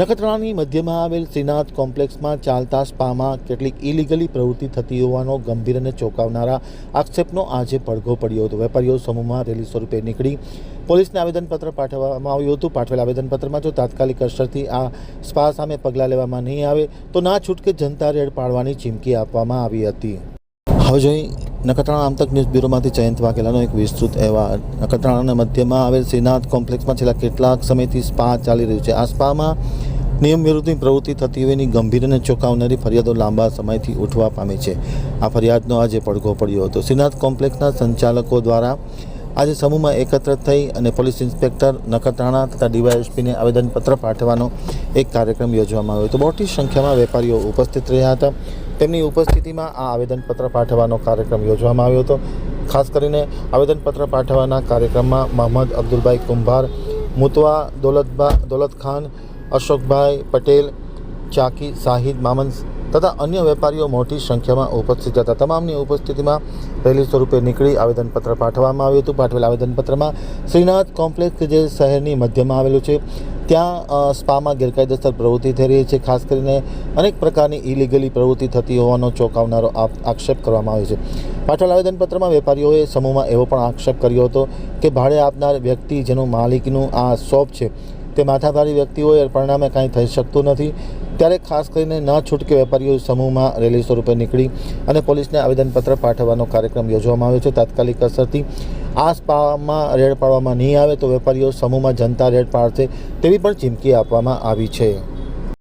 નખત્રાણાની મધ્યમાં આવેલ શ્રીનાથ કોમ્પ્લેક્સમાં ચાલતા સ્પામાં કેટલીક ઇલીગલી પ્રવૃત્તિ થતી હોવાનો ગંભીર અને ચોંકાવનારા આક્ષેપનો આજે પડઘો પડ્યો હતો. વેપારીઓ સમૂહમાં રેલી સ્વરૂપે નીકળી પોલીસને આવેદનપત્ર પાઠવવામાં આવ્યું હતું. પાઠવેલ આવેદનપત્રમાં જો તાત્કાલિક અસરથી આ સ્પા સામે પગલાં લેવામાં નહીં આવે, તો ના છૂટકે જનતા રેડ પાડવાની ચીમકી આપવામાં આવી હતી. હવે જોઈ નખત્રાણા આમતક ન્યૂઝ બ્યુરોમાંથી જયંત વાઘેલાનો એક વિસ્તૃત અહેવાલ. નખત્રાણાના મધ્યમાં આવેલ શ્રીનાથ કોમ્પ્લેક્સમાં છેલ્લા કેટલાક સમયથી સ્પા ચાલી રહ્યું છે. આ સ્પામાં નિયમ વિરુદ્ધની પ્રવૃત્તિ થતી હોવાની ગંભીર અને ચોંકાવનારી ફરિયાદો લાંબા સમયથી ઉઠવા પામી છે. આ ફરિયાદનો આજે પડઘો પડ્યો હતો. શ્રીનાથ કોમ્પ્લેક્સના સંચાલકો દ્વારા આજે સમૂહમાં એકત્ર થઈ અને પોલીસ ઇન્સ્પેક્ટર નખત્રાણા તથા ડીવાયએસપીને આવેદનપત્ર પાઠવવાનો એક કાર્યક્રમ યોજવામાં આવ્યો હતો. મોટી સંખ્યામાં વેપારીઓ ઉપસ્થિત રહ્યા હતા. તેમની ઉપસ્થિતિમાં આ આવેદનપત્ર પાઠવવાનો કાર્યક્રમ યોજવામાં આવ્યો હતો. ખાસ કરીને આવેદનપત્ર પાઠવવાના કાર્યક્રમમાં મોહમ્મદ અબ્દુલભાઈ કુંભાર, મુતવા દોલતબા દોલત ખાન અશોકભાઈ પટેલ, ચાકી શાહિદ મામન તથા અન્ય વેપારીઓ મોટી સંખ્યામાં ઉપસ્થિત હતા. તમામની ઉપસ્થિતિમાં રેલી સ્વરૂપે નીકળી આવેદનપત્ર પાઠવવામાં આવ્યું હતું. પાઠવેલ આવેદનપત્રમાં શ્રીનાથ કોમ્પ્લેક્સ, જે શહેરની મધ્યમાં આવેલું છે, ત્યાં સ્પામાં ગેરકાયદેસર પ્રવૃત્તિ થઈ રહી છે. ખાસ કરીને અનેક પ્રકારની ઇલીગલી પ્રવૃત્તિ થતી હોવાનો ચોંકાવનારો આક્ષેપ કરવામાં આવ્યો છે. પાઠવેલ આવેદનપત્રમાં વેપારીઓએ સમૂહમાં એવો પણ આક્ષેપ કર્યો હતો કે ભાડે આપનાર વ્યક્તિ જેનું માલિકનું આ શોપ છે તે માથાભારી વ્યક્તિ હોય પરિણામે કાંઈ થઈ શકતું નથી. ત્યારે ખાસ કરીને ન છૂટકે વેપારીઓ સમૂહમાં રેલી સ્વરૂપે નીકળી અને પોલીસને આવેદનપત્ર પાઠવવાનો કાર્યક્રમ યોજવામાં આવ્યો છે. તાત્કાલિક અસરથી આ રેડ પાડવામાં નહીં આવે તો વેપારીઓ સમૂહમાં જનતા રેડ પાડશે તેવી પણ ચીમકી આપવામાં આવી છે.